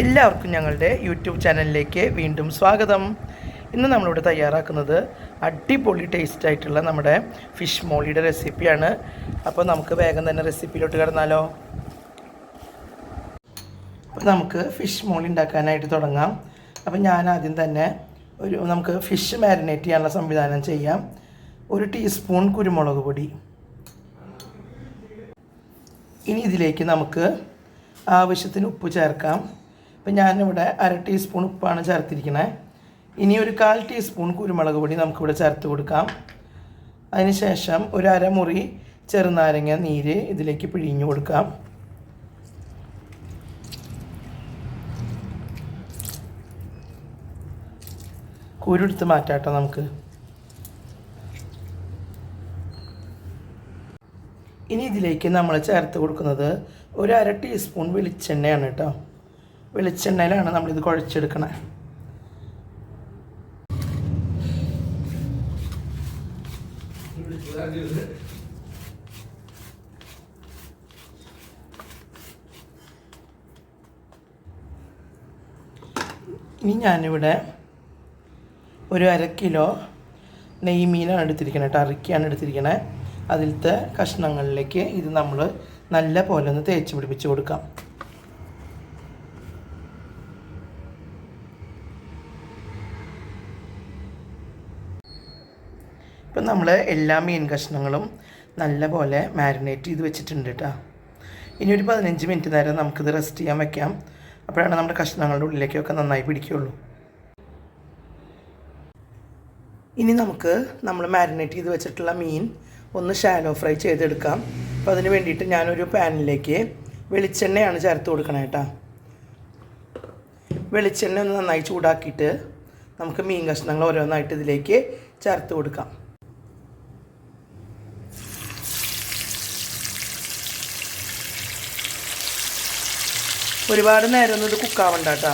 എല്ലാവർക്കും ഞങ്ങളുടെ യൂട്യൂബ് ചാനലിലേക്ക് വീണ്ടും സ്വാഗതം. ഇന്ന് നമ്മളിവിടെ തയ്യാറാക്കുന്നത് അടിപൊളി ടേസ്റ്റ് ആയിട്ടുള്ള നമ്മുടെ ഫിഷ് മോളിയുടെ റെസിപ്പിയാണ് അപ്പോൾ നമുക്ക് വേഗം തന്നെ റെസിപ്പിയിലോട്ട് കിടന്നാലോ. അപ്പോൾ നമുക്ക് ഫിഷ് മോളി ഉണ്ടാക്കാനായിട്ട് തുടങ്ങാം. അപ്പോൾ ഞാൻ ആദ്യം തന്നെ ഒരു നമുക്ക് ഫിഷ് മാരിനേറ്റ് ചെയ്യാനുള്ള സംവിധാനം ചെയ്യാം. ഒരു ടീസ്പൂൺ കുരുമുളക് പൊടി. ഇനി ഇതിലേക്ക് നമുക്ക് ആവശ്യത്തിന് ഉപ്പ് ചേർക്കാം. ഇപ്പം ഞാനിവിടെ അര ടീസ്പൂൺ ഉപ്പാണ് ചേർത്തിരിക്കുന്നത് ഇനി ഒരു കാൽ ടീസ്പൂൺ കുരുമുളക് പൊടി നമുക്കിവിടെ ചേർത്ത് കൊടുക്കാം. അതിനുശേഷം ഒരു അരമുറി ചെറുനാരങ്ങ നീര് ഇതിലേക്ക് പിഴിഞ്ഞു കൊടുക്കാം. കുരുടുത്ത് മാറ്റാട്ടോ നമുക്ക്. ഇനി ഇതിലേക്ക് നമ്മൾ ചേർത്ത് കൊടുക്കുന്നത് ഒരു അര ടീസ്പൂൺ വെളിച്ചെണ്ണയാണ് കേട്ടോ. വെളിച്ചെണ്ണയിലാണ് നമ്മളിത് കുഴച്ചെടുക്കണേ. ഇനി ഞാനിവിടെ ഒരു അര കിലോ നെയ്മീനാണ് എടുത്തിരിക്കണത് കേട്ടോ. അറക്കിയാണ് എടുത്തിരിക്കണേ. അതിലത്തെ കഷ്ണങ്ങളിലേക്ക് ഇത് നമ്മൾ നല്ല പോലെ ഒന്ന് തേച്ച് പിടിപ്പിച്ച് കൊടുക്കാം. ഇപ്പം നമ്മൾ എല്ലാ മീൻ കഷ്ണങ്ങളും നല്ലപോലെ മാരിനേറ്റ് ചെയ്ത് വെച്ചിട്ടുണ്ട് കേട്ടോ ഇനി ഒരു പതിനഞ്ച് മിനിറ്റ് നേരം നമുക്കിത് റെസ്റ്റ് ചെയ്യാൻ വെക്കാം. അപ്പോഴാണ് നമ്മുടെ കഷ്ണങ്ങളുടെ ഉള്ളിലേക്കൊക്കെ നന്നായി പിടിക്കുകയുള്ളൂ. ഇനി നമുക്ക് നമ്മൾ മാരിനേറ്റ് ചെയ്ത് വെച്ചിട്ടുള്ള മീൻ ഒന്ന് ഷാലോ ഫ്രൈ ചെയ്തെടുക്കാം. അപ്പോൾ അതിന് വേണ്ടിയിട്ട് ഞാനൊരു പാനിലേക്ക് വെളിച്ചെണ്ണയാണ് ചേർത്ത് കൊടുക്കണേ കേട്ടോ വെളിച്ചെണ്ണ ഒന്ന് നന്നായി ചൂടാക്കിയിട്ട് നമുക്ക് മീൻ കഷ്ണങ്ങൾ ഓരോന്നായിട്ട് ഇതിലേക്ക് ചേർത്ത് കൊടുക്കാം. ഒരുപാട് നേരം ഒന്നും ഇത് കുക്കാവണ്ട കേട്ടോ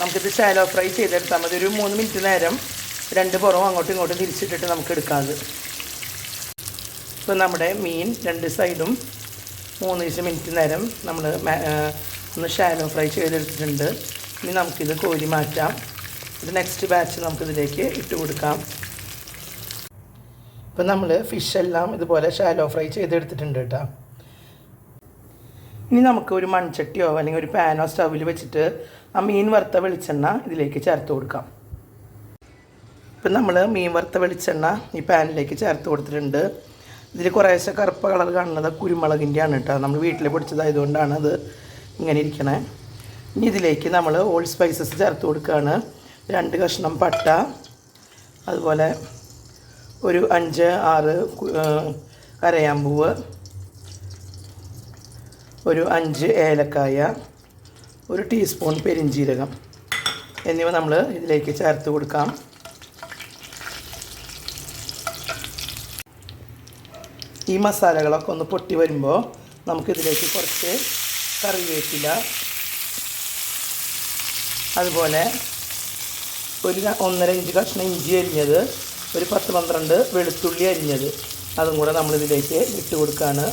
നമുക്കിത് ഷാലോ ഫ്രൈ ചെയ്തെടുത്താൽ മതി. ഒരു മൂന്ന് മിനിറ്റ് നേരം രണ്ട് പുറം അങ്ങോട്ടും ഇങ്ങോട്ടും തിരിച്ചിട്ടിട്ട് നമുക്ക് എടുക്കാം അത്. ഇപ്പോൾ നമ്മുടെ മീൻ രണ്ട് സൈഡും മൂന്ന് മിനിറ്റ് നേരം നമ്മൾ ഒന്ന് ഷാലോ ഫ്രൈ ചെയ്തെടുത്തിട്ടുണ്ട്. ഇനി നമുക്കിത് കോരി മാറ്റാം. ഇത് നെക്സ്റ്റ് ബാച്ച് നമുക്കിതിലേക്ക് ഇട്ട് കൊടുക്കാം. ഇപ്പം നമ്മൾ ഫിഷെല്ലാം ഇതുപോലെ ഷാലോ ഫ്രൈ ചെയ്തെടുത്തിട്ടുണ്ട് കേട്ടോ ഇനി നമുക്ക് ഒരു മൺചട്ടിയോ അല്ലെങ്കിൽ ഒരു പാനോ സ്റ്റൗവിൽ വെച്ചിട്ട് ആ മീൻ വറുത്ത വെളിച്ചെണ്ണ ഇതിലേക്ക് ചേർത്ത് കൊടുക്കാം. ഇപ്പം നമ്മൾ മീൻ വറുത്ത വെളിച്ചെണ്ണ ഈ പാനിലേക്ക് ചേർത്ത് കൊടുത്തിട്ടുണ്ട്. ഇതിൽ കുറേശ്ശെ കറുപ്പ് കളർ കാണുന്നത് കുരുമുളകിന്റെ ആണ് കേട്ടോ. നമ്മൾ വീട്ടിൽ പൊടിച്ചതായതുകൊണ്ടാണ് അത് ഇങ്ങനെ ഇരിക്കണേ. ഇനി ഇതിലേക്ക് നമ്മൾ ഓൾ സ്പൈസസ് ചേർത്ത് കൊടുക്കുകയാണ്. രണ്ട് കഷ്ണം പട്ട അതുപോലെ ഒരു അഞ്ച് ആറ് കരയാമ്പൂവ് ഒരു അഞ്ച് ഏലക്കായ ഒരു ടീസ്പൂൺ പെരിഞ്ജീരകം എന്നിവ നമ്മൾ ഇതിലേക്ക് ചേർത്ത് കൊടുക്കാം. ഈ മസാലകളൊക്കെ ഒന്ന് പൊട്ടി വരുമ്പോൾ നമുക്കിതിലേക്ക് കുറച്ച് കറിവേപ്പില അതുപോലെ ഒരു ഒന്നര ഇഞ്ച് കഷ്ണം ഇഞ്ചി അരിഞ്ഞത് ഒരു പത്ത് പന്ത്രണ്ട് വെളുത്തുള്ളി അരിഞ്ഞത്. അതും കൂടെ നമ്മളിതിലേക്ക് ഇട്ട് കൊടുക്കുകയാണ്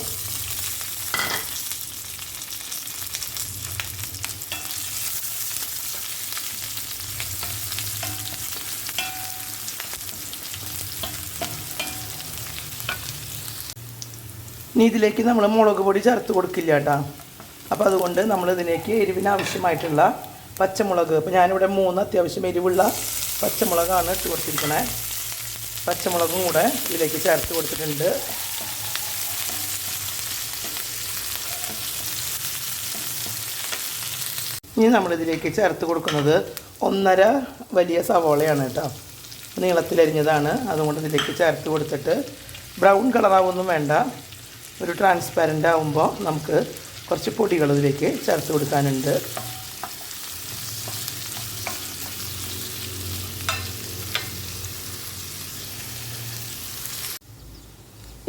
ഇനി ഇതിലേക്ക് നമ്മൾ മുളക് പൊടി ചേർത്ത് കൊടുക്കില്ല കേട്ടോ. അപ്പോൾ അതുകൊണ്ട് നമ്മൾ ഇതിലേക്ക് എരിവിന് ആവശ്യമായിട്ടുള്ള പച്ചമുളക് ഇപ്പോൾ ഞാനിവിടെ മൂന്ന് അത്യാവശ്യം എരിവുള്ള പച്ചമുളകാണ് ഇട്ട് കൊടുത്തിരിക്കണേ. പച്ചമുളകും കൂടെ ഇതിലേക്ക് ചേർത്ത് കൊടുത്തിട്ടുണ്ട്. ഇനി നമ്മളിതിലേക്ക് ചേർത്ത് കൊടുക്കുന്നത് ഒന്നര വലിയ സവോളയാണ് കേട്ടോ. നീളത്തിലരിഞ്ഞതാണ്. അതുകൊണ്ട് ഇതിലേക്ക് ചേർത്ത് കൊടുത്തിട്ട് ബ്രൗൺ കളറാവൊന്നും വേണ്ട. ഒരു ട്രാൻസ്പാരന്റ് ആകുമ്പോൾ നമുക്ക് കുറച്ച് പൊടികൾ ഇതിലേക്ക് ചേർത്ത് കൊടുക്കാനുണ്ട്.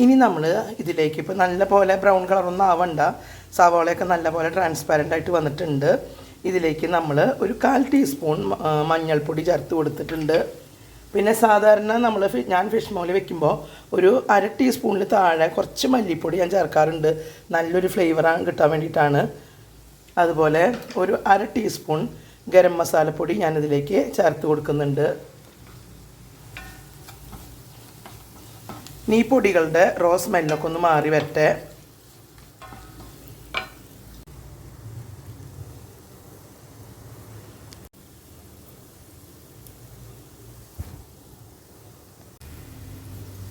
ഇനി നമ്മൾ ഇതിലേക്ക് ഇപ്പോൾ നല്ല പോലെ ബ്രൗൺ കളറൊന്നും ആവണ്ട. സവാളയൊക്കെ നല്ല പോലെ ട്രാൻസ്പാരന്റ് ആയിട്ട് വന്നിട്ടുണ്ട്. ഇതിലേക്ക് നമ്മൾ ഒരു കാൽ ടീസ്പൂൺ മഞ്ഞൾപ്പൊടി ചേർത്ത് കൊടുത്തിട്ടുണ്ട്. പിന്നെ സാധാരണ നമ്മൾ ഞാൻ ഫിഷ് മോളി വെക്കുമ്പോൾ ഒരു അര ടീസ്പൂണിൽ താഴെ കുറച്ച് മല്ലിപ്പൊടി ഞാൻ ചേർക്കാറുണ്ട്. നല്ലൊരു ഫ്ലേവർ കിട്ടാൻ വേണ്ടിയിട്ടാണ്. അതുപോലെ ഒരു അര ടീസ്പൂൺ ഗരം മസാലപ്പൊടി ഞാനിതിലേക്ക് ചേർത്ത് കൊടുക്കുന്നുണ്ട്. ഈ പൊടികളുടെ റോ ഒന്ന് മാറി വരട്ടെ.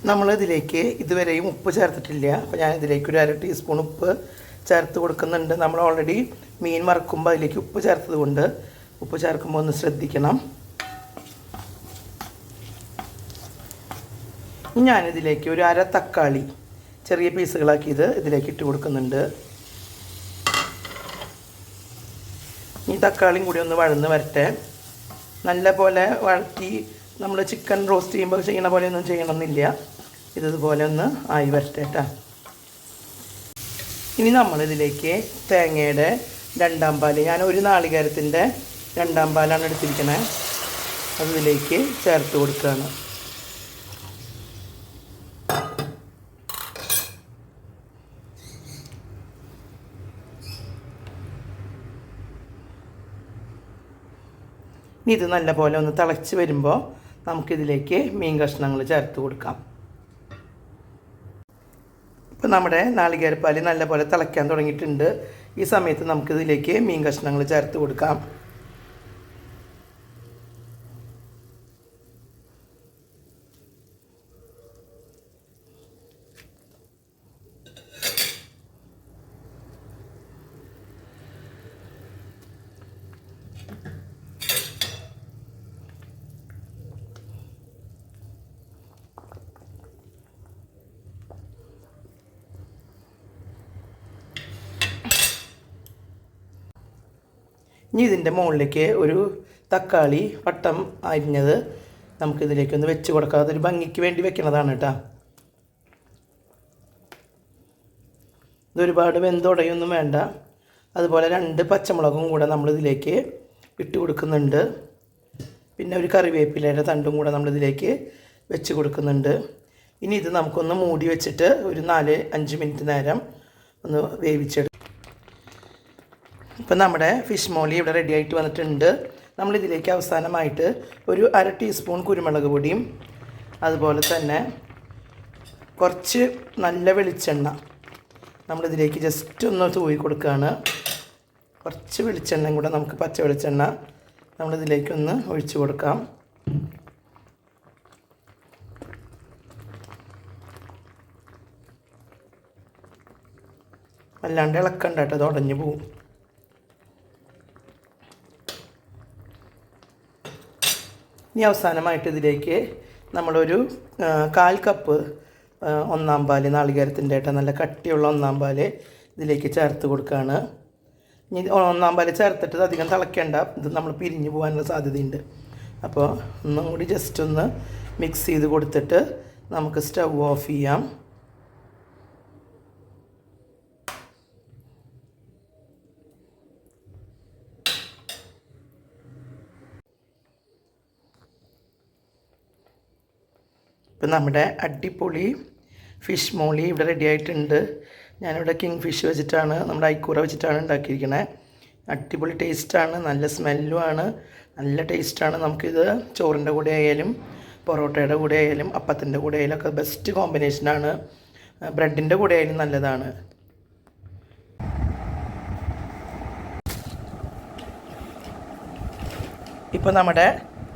നമ്മൾ ഇതിലേക്ക് ഇതുവരെയും ഉപ്പ് ചേർത്തിട്ടില്ല. അപ്പോൾ ഞാൻ ഇതിലേക്ക് ഒരു അര ടീസ്പൂൺ ഉപ്പ് ചേർത്ത് കൊടുക്കുന്നുണ്ട്. നമ്മൾ ഓൾറെഡി മീൻ വറക്കുമ്പോൾ അതിലേക്ക് ഉപ്പ് ചേർത്തത് കൊണ്ട് ഉപ്പ് ചേർക്കുമ്പോൾ ഒന്ന് ശ്രദ്ധിക്കണം. ഞാനിതിലേക്ക് ഒരു അര തക്കാളി ചെറിയ പീസുകളാക്കി ഇത് ഇതിലേക്ക് ഇട്ട് കൊടുക്കുന്നുണ്ട്. ഈ തക്കാളിയും കൂടി ഒന്ന് വഴന്ന് വരട്ടെ. നല്ല പോലെ വഴറ്റി നമ്മൾ ചിക്കൻ റോസ്റ്റ് ചെയ്യുമ്പോൾ ചെയ്യണ പോലെ ഒന്നും ചെയ്യണമെന്നില്ല ഇതുപോലെ ഒന്ന് ആയി വരട്ടെ കേട്ടോ ഇനി നമ്മളിതിലേക്ക് തേങ്ങയുടെ രണ്ടാം പാൽ ഞാൻ ഒരു നാളികേരത്തിന്റെ രണ്ടാം പാലാണ് എടുത്തിരിക്കണേ. അതിലേക്ക് ചേർത്ത് കൊടുക്കുകയാണ് ഇത് നല്ലപോലെ ഒന്ന് തിളച്ച് വരുമ്പോൾ നമുക്കിതിലേക്ക് മീൻ കഷ്ണങ്ങൾ ചേർത്ത് കൊടുക്കാം. ഇപ്പം നമ്മുടെ നാളികേരപ്പാൽ നല്ലപോലെ തിളയ്ക്കാൻ തുടങ്ങിയിട്ടുണ്ട്. ഈ സമയത്ത് നമുക്കിതിലേക്ക് മീൻ കഷ്ണങ്ങൾ ചേർത്ത് കൊടുക്കാം. ഇനി ഇതിന്റെ മുകളിലേക്ക് ഒരു തക്കാളി വട്ടം അരിഞ്ഞത് നമുക്കിതിലേക്ക് ഒന്ന് വെച്ച് കൊടുക്കാം. അതൊരു ഭംഗിക്ക് വേണ്ടി വെക്കണതാണ് കേട്ടോ. ഇതൊരുപാട് വെന്തുടയൊന്നും വേണ്ട. അതുപോലെ രണ്ട് പച്ചമുളകും കൂടെ നമ്മളിതിലേക്ക് ഇട്ട് കൊടുക്കുന്നുണ്ട്. പിന്നെ ഒരു കറിവേപ്പിലയുടെ തണ്ടും കൂടെ നമ്മളിതിലേക്ക് വെച്ച് കൊടുക്കുന്നുണ്ട്. ഇനി ഇത് നമുക്കൊന്ന് മൂടി വെച്ചിട്ട് ഒരു നാല് അഞ്ച് മിനിറ്റ് നേരം ഒന്ന് വേവിച്ചെടുക്കും ഇപ്പം നമ്മുടെ ഫിഷ് മോളി ഇവിടെ റെഡി ആയിട്ട് വന്നിട്ടുണ്ട്. നമ്മളിതിലേക്ക് അവസാനമായിട്ട് ഒരു അര ടീസ്പൂൺ കുരുമുളക് പൊടിയും അതുപോലെ തന്നെ കുറച്ച് നല്ല വെളിച്ചെണ്ണ നമ്മളിതിലേക്ക് ജസ്റ്റ് ഒന്ന് തൂവി കൊടുക്കുകയാണ്. കുറച്ച് വെളിച്ചെണ്ണയും കൂടെ നമുക്ക് പച്ച വെളിച്ചെണ്ണ നമ്മളിതിലേക്കൊന്ന് ഒഴിച്ചു കൊടുക്കാം. അല്ലാണ്ട് ഇളക്കണ്ട കേട്ടോ അത് ഉടഞ്ഞു പോവും. ഇനി അവസാനമായിട്ട് ഇതിലേക്ക് നമ്മളൊരു കാൽ കപ്പ് ഒന്നാം പാൽ നാളികേരത്തിന്റെ ആയിട്ട് നല്ല കട്ടിയുള്ള ഒന്നാം പാൽ ഇതിലേക്ക് ചേർത്ത് കൊടുക്കുകയാണ് ഇനി ഒന്നാം പാൽ ചേർത്തിട്ട് അധികം തിളയ്ക്കേണ്ട ഇത് നമ്മൾ പിരിഞ്ഞു പോകാനുള്ള സാധ്യതയുണ്ട്. അപ്പോൾ ഒന്നും കൂടി ജസ്റ്റ് ഒന്ന് മിക്സ് ചെയ്ത് കൊടുത്തിട്ട് നമുക്ക് സ്റ്റവ് ഓഫ് ചെയ്യാം. ഇപ്പം നമ്മുടെ അടിപൊളി ഫിഷ് മോളി ഇവിടെ റെഡി ആയിട്ടുണ്ട്. ഞാനിവിടെ കിങ് ഫിഷ് വെച്ചിട്ടാണ് നമ്മുടെ ഐക്കൂറ വെച്ചിട്ടാണ് ഉണ്ടാക്കിയിരിക്കണേ. അടിപൊളി ടേസ്റ്റാണ് നല്ല സ്മെല്ലും ആണ് നല്ല ടേസ്റ്റാണ് നമുക്കിത് ചോറിന്റെ കൂടെ ആയാലും പൊറോട്ടയുടെ കൂടെ ആയാലും അപ്പത്തിന്റെ കൂടെ ആയാലും ഒക്കെ ബെസ്റ്റ് കോമ്പിനേഷനാണ് ബ്രെഡിന്റെ കൂടെ ആയാലും നല്ലതാണ്. ഇപ്പോൾ നമ്മുടെ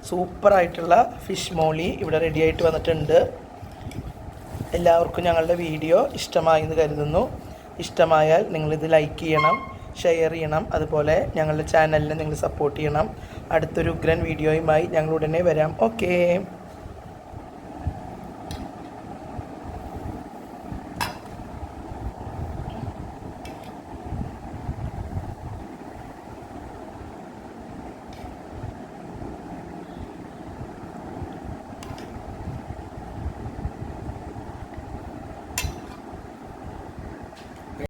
സൂപ്പറായിട്ടുള്ള ഫിഷ് മോളി ഇവിടെ റെഡിയായിട്ട് വന്നിട്ടുണ്ട്. എല്ലാവർക്കും ഞങ്ങളുടെ വീഡിയോ ഇഷ്ടമായി എന്ന് കരുതുന്നു. ഇഷ്ടമായാൽ നിങ്ങളിത് ലൈക്ക് ചെയ്യണം ഷെയർ ചെയ്യണം അതുപോലെ ഞങ്ങളുടെ ചാനലിനെ നിങ്ങൾ സപ്പോർട്ട് ചെയ്യണം. അടുത്തൊരു ഉഗ്രൻ വീഡിയോയുമായി ഞങ്ങൾ ഉടനെ വരാം. ഓക്കേ